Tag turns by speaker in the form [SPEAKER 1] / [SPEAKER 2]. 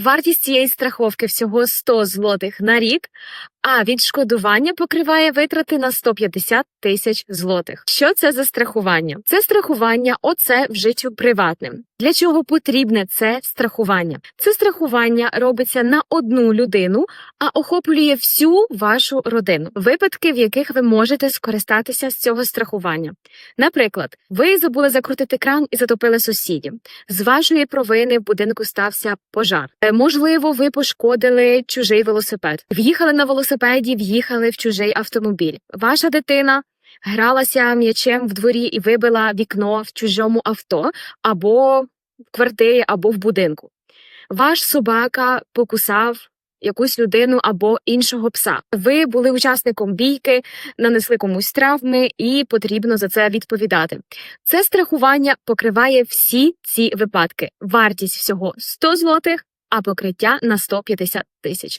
[SPEAKER 1] Вартість цієї страховки всього 100 злотих на рік, а відшкодування покриває витрати на 150 тисяч злотих. Що це за страхування? Це страхування, оце в життю приватним. Для чого потрібне це страхування? Це страхування робиться на одну людину, а охоплює всю вашу родину. Випадки, в яких ви можете скористатися з цього страхування. Наприклад, ви забули закрутити кран і затопили сусідів. З вашої провини в будинку стався пожар. Е, Можливо, ви пошкодили чужий велосипед. В'їхали на велосипеді, в'їхали в чужий автомобіль. Ваша дитина гралася м'ячем в дворі і вибила вікно в чужому авто або в квартирі, або в будинку. Ваш собака покусав. Якусь людину або іншого пса. Ви були учасником бійки, нанесли комусь травми, і потрібно за це відповідати. Це страхування покриває всі ці випадки. Вартість всього 100 злотих, а покриття на 150 тисяч.